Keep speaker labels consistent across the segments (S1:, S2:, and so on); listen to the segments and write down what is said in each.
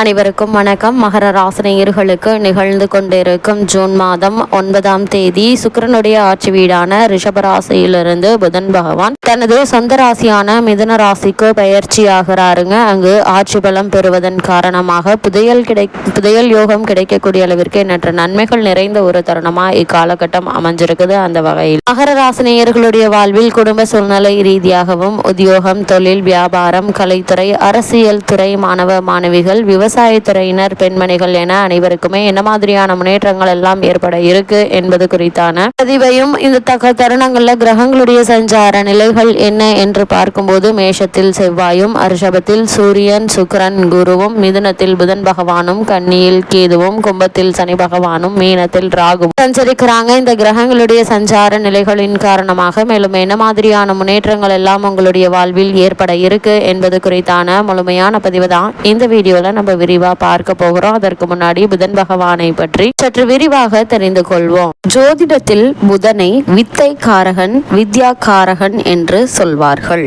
S1: அனைவருக்கும் வணக்கம். மகர ராசினியர்களுக்கு நிகழ்ந்து கொண்டிருக்கும் ஜூன் மாதம் ஒன்பதாம் தேதி சுக்கரனுடைய ஆட்சி வீடான ரிஷபராசியிலிருந்து புதன் பகவான் தனது சொந்த ராசியான மிதுன ராசிக்கு பயிற்சியாகிறாருங்க அங்கு ஆட்சி பலம் பெறுவதன் காரணமாக புதையல் கிடை புதையல் யோகம் கிடைக்கக்கூடிய அளவிற்கு எண்ணற்ற நன்மைகள் நிறைந்த ஒரு தருணமா இக்காலகட்டம் அமைஞ்சிருக்குது அந்த வகையில். மகர ராசினியர்களுடைய வாழ்வில் குடும்ப சூழ்நிலை ரீதியாகவும் உத்தியோகம் தொழில் வியாபாரம் கலைத்துறை அரசியல் துறை மாணவ மாணவிகள் விவசாயத்துறையினர் பெண்மணிகள் என அனைவருக்குமே என்ன மாதிரியான முன்னேற்றங்கள் எல்லாம் ஏற்பட இருக்கு என்பது குறித்தான பதிவையும் இந்த தக்க தருணங்கள்ல கிரகங்களுடைய சஞ்சார நிலைகள் என்ன என்று பார்க்கும்போது மேஷத்தில் செவ்வாயும் அரிஷபத்தில் சூரியன் சுக்கரன் குருவும் மிதுனத்தில் புதன் பகவானும் கன்னியில் கேதுவும் கும்பத்தில் சனி பகவானும் மீனத்தில் ராகுவும் சஞ்சரிக்கிறாங்க. இந்த கிரகங்களுடைய சஞ்சார நிலைகளின் காரணமாக மேலும் என்ன மாதிரியான முன்னேற்றங்கள் எல்லாம் உங்களுடைய வாழ்வில் ஏற்பட இருக்கு என்பது குறித்தான முழுமையான பதிவு தான். இந்த வீடியோல நம்ம விரிவா பார்க்க போகிறோம். அதற்கு முன்னாடி புதன் பகவானை பற்றி சற்று விரிவாக தெரிந்து கொள்வோம். ஜோதிடத்தில் புதனை வித்தை காரகன் வித்யா காரகன் என்று சொல்வார்கள்.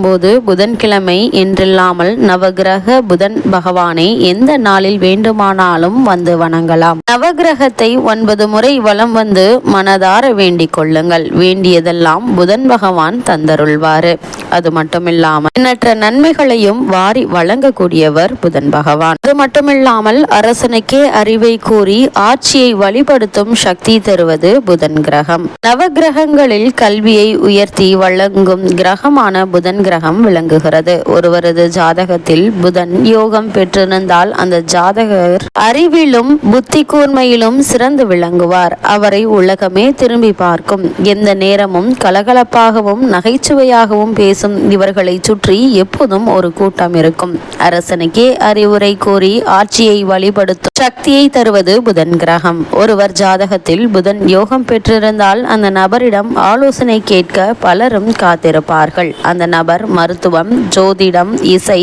S1: பார்க்கும்போது புதன்கிழமை என்றில்லாமல் நவகிரக புதன் பகவானை எந்த நாளில் வேண்டுமானாலும் வந்து வணங்கலாம். நவகிரகத்தை ஒன்பது முறை வலம் வந்து மனதார வேண்டிக் கொள்ளுங்கள். வேண்டியதெல்லாம் புதன் பகவான் தந்தருள்வாரு. அது மட்டுமில்லாமல் எண்ணற்ற நன்மைகளையும் வாரி வழங்கக்கூடியவர் புதன் பகவான். அது மட்டுமில்லாமல் அரசனுக்கே அறிவை கூறி ஆட்சியை வழிபடுத்தும் சக்தி தருவது புதன் கிரகம். நவகிரகங்களில் கல்வியை உயர்த்தி வழங்கும் கிரகமான புதன் கிரகம் விளங்குகிறது. ஒருவரது ஜாதகத்தில் புதன் யோகம் பெற்றிருந்தால் அந்த ஜாதகர் அறிவிலும் புத்தி கூர்மையிலும் சிறந்து விளங்குவார். அவரை உலகமே திரும்பி பார்க்கும். எந்த நேரமும் கலகலப்பாகவும் நகைச்சுவையாகவும் பேசும் இவர்களை சுற்றி எப்போதும் ஒரு கூட்டம் இருக்கும். அரசனுக்கே அறிவுரை கோரி ஆட்சியை வழிபடுத்தும் சக்தியை தருவது புதன் கிரகம். ஒருவர் ஜாதகத்தில் புதன் யோகம் பெற்றிருந்தால் அந்த நபரிடம் ஆலோசனை கேட்க பலரும் காத்திருப்பார்கள். அந்த நபர் மருத்துவம் ஜோதிடம் இசை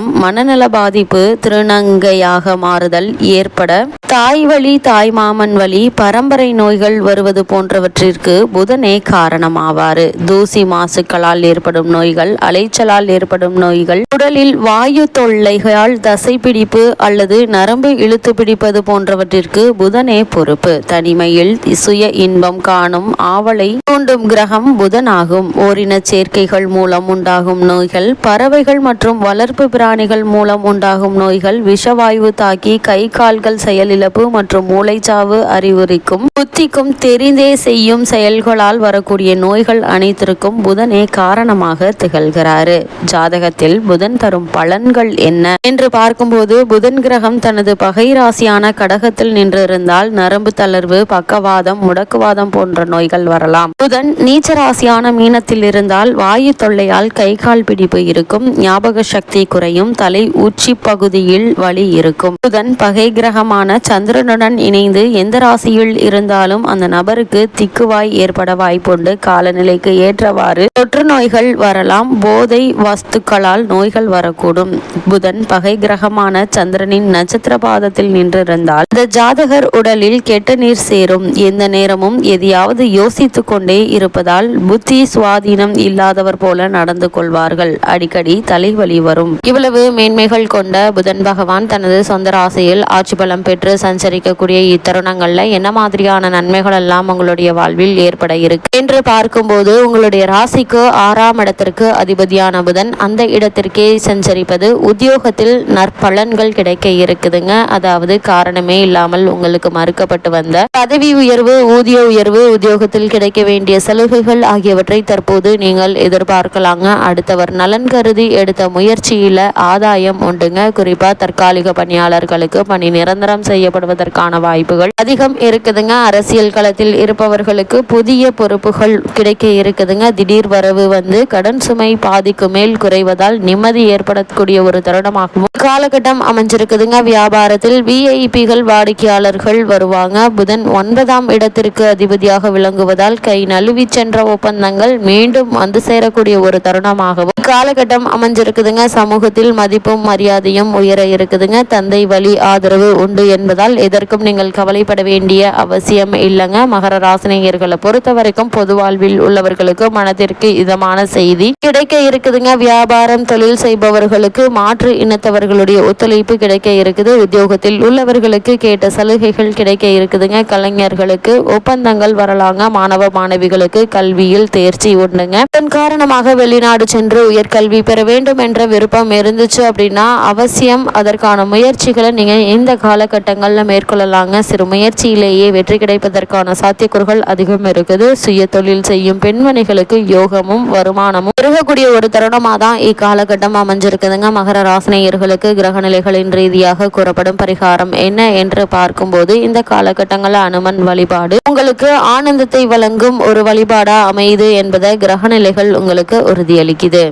S2: மூலம் மனநல பாதிப்பு திருநங்கையாக மாறுதல் ஏற்பட தாய் வழி தாய் மாமன் வழி பரம்பரை நோய்கள் வருவது போன்றவற்றிற்கு புதனே காரணமாவாறு. தூசி மாசுக்களால் ஏற்படும் நோய்கள் அலைச்சலால் ஏற்படும் நோய்கள் உடலில் வாயு தொல்லைகளால் தசைப்பிடிப்பு அல்லது நரம்பு இழுத்து பிடிப்பது போன்றவற்றிற்கு புதனே பொறுப்பு. தனிமையில் சுய இன்பம் காணும் ஆவலை தூண்டும் கிரகம் புதனாகும். ஓரின சேர்க்கைகள் மூலம் உண்டாகும் நோய்கள் பறவைகள் மற்றும் வளர்ப்பு பிராணிகள் மூலம் உண்டாகும் நோய்கள் விஷவாயு தாக்கி கை கால்கள் செயலிழப்பு மற்றும் மூளைச்சாவு அறிவுரைக்கும் புத்திக்கும் தெரிந்தே செய்யும் செயல்களால் வரக்கூடிய நோய்கள் அனைத்திற்கும் புதனே காரணமாக திகழ்கிறாரு. ஜாதகத்தில் புதன் தரும் பலன்கள் என்ன? என்று பார்க்கும்போது புதன் கிரகம் தனது பகை ராசியான கடகத்தில் நின்றிருந்தால் நரம்பு தளர்வு பக்கவாதம் முடக்குவாதம் போன்ற நோய்கள் வரலாம். புதன் நீச்ச ராசியான மீனத்தில் இருந்தால் வாயு தொல்லையால் கை கால் பிடிப்பு இருக்கும். ஞாபக சக்தி குறை வரையும் தலை உச்சி பகுதியில் வலி இருக்கும். புதன் பகை கிரகமான சந்திரனுடன் இணைந்து எந்த ராசியில் இருந்தாலும் அந்த நபருக்கு திக்குவாய் ஏற்பட வாய்ப்புண்டு. காலநிலைக்கு ஏற்றவாறு தொற்று நோய்கள் வரலாம். போதை வஸ்துக்களால் நோய்கள் வரக்கூடும். புதன் பகை கிரகமான சந்திரனின் நட்சத்திர பாதத்தில் நின்றிருந்தால் இந்த ஜாதகர் உடலில் கெட்ட நீர் சேரும். எந்த நேரமும் எதையாவது யோசித்துக் கொண்டே இருப்பதால் புத்தி சுவாதீனம் இல்லாதவர் போல நடந்து கொள்வார்கள். அடிக்கடி தலைவலி வரும். இவ்வளவு மேன்மைகள் கொண்ட புதன் பகவான் தனது சொந்த ராசியில் ஆட்சி பலம் பெற்று சஞ்சரிக்கக்கூடிய இத்தருணங்களில் என்ன மாதிரியான நன்மைகள் எல்லாம் உங்களுடைய வாழ்வில் ஏற்பட இருக்கு? என்று பார்க்கும்போது உங்களுடைய ராசிக்கு ஆறாம் இடத்திற்கு அதிபதியான புதன் அந்த இடத்திற்கே சஞ்சரிப்பது உத்தியோகத்தில் நற்பலன்கள் கிடைக்க இருக்குதுங்க. அதாவது காரணமே இல்லாமல் உங்களுக்கு மறுக்கப்பட்டு வந்த பதவி உயர்வு ஊதிய உயர்வு உத்தியோகத்தில் கிடைக்க வேண்டிய சலுகைகள் ஆகியவற்றை தற்போது நீங்கள் எதிர்பார்க்கலாங்க. அடுத்தவர் நலன் கருதி எடுத்த முயற்சியில ஆதாயம் உண்டுங்க. குறிப்பா தற்காலிக பணியாளர்களுக்கு பணி நிரந்தரம் செய்யப்படுவதற்கான வாய்ப்புகள் அதிகம் இருக்குதுங்க. அரசியல் களத்தில் இருப்பவர்களுக்கு புதிய பொறுப்புகள் கிடைக்க இருக்குதுங்க. திடீர் வரவு வந்து கடன் சுமை பாதிக்கு மேல் குறைவதால் நிம்மதி ஏற்படக்கூடிய ஒரு தருணமாகவும் காலகட்டம் அமைஞ்சிருக்குதுங்க. வியாபாரத்தில் விஐபிகள் வாடிக்கையாளர்கள் வருவாங்க. புதன் ஒன்பதாம் இடத்திற்கு அதிபதியாக விளங்குவதால் கை நழுவி சென்ற ஒப்பந்தங்கள் மீண்டும் வந்து சேரக்கூடிய ஒரு தருணமாகவும் காலகட்டம் அமைஞ்சிருக்குதுங்க. சமூகத்தில் மதிப்பும் மரியாதையும் உயர இருக்குதுங்க. தந்தை வழி ஆதரவு உண்டு என்பதால் எதற்கும் நீங்கள் கவலைப்பட வேண்டிய அவசியம் இல்லைங்க. மகர ராசினியர்களை பொறுத்த வரைக்கும் பொது வாழ்வில் உள்ளவர்களுக்கு மனதிற்கு இதமான செய்தி கிடைக்க இருக்குதுங்க. வியாபாரம் தொழில் செய்பவர்களுக்கு மாற்று இனத்தவர்களுடைய ஒத்துழைப்பு கிடைக்க இருக்குது. உத்தியோகத்தில் உள்ளவர்களுக்கு கேட்ட சலுகைகள் கிடைக்க இருக்குதுங்க. கலைஞர்களுக்கு ஒப்பந்தங்கள் வரலாங்க. மாணவ மாணவிகளுக்கு கல்வியில் தேர்ச்சி உண்டுங்க. இதன் காரணமாக வெளிநாடு சென்று உயர்கல்வி பெற வேண்டும் என்ற விருப்பம் இருந்துச்சு அப்படின்னா அவசியம். அதற்கான முயற்சிகளை நீங்கள் இந்த காலகட்டங்களில் மேற்கொள்ளலாங்க. சிறு முயற்சியிலேயே வெற்றி கிடைப்பதற்கான சாத்தியக்கூறுகள் அதிகம் இருக்குது. சுய தொழில் செய்யும் பெண்மணிகளுக்கு யோகமும் வருமானமும் பெருகக்கூடிய ஒரு தருணமாக தான் இக்காலகட்டம் அமைஞ்சிருக்குதுங்க. மகர ராசினியர்களுக்கு கிரக நிலைகளின் ரீதியாக கூறப்படும் பரிகாரம் என்ன என்று பார்க்கும்போது இந்த காலகட்டங்களில் அனுமன் வழிபாடு உங்களுக்கு ஆனந்தத்தை வழங்கும் ஒரு வழிபாடா அமையுது என்பதை கிரக நிலைகள் உங்களுக்கு உறுதியளிக்குது.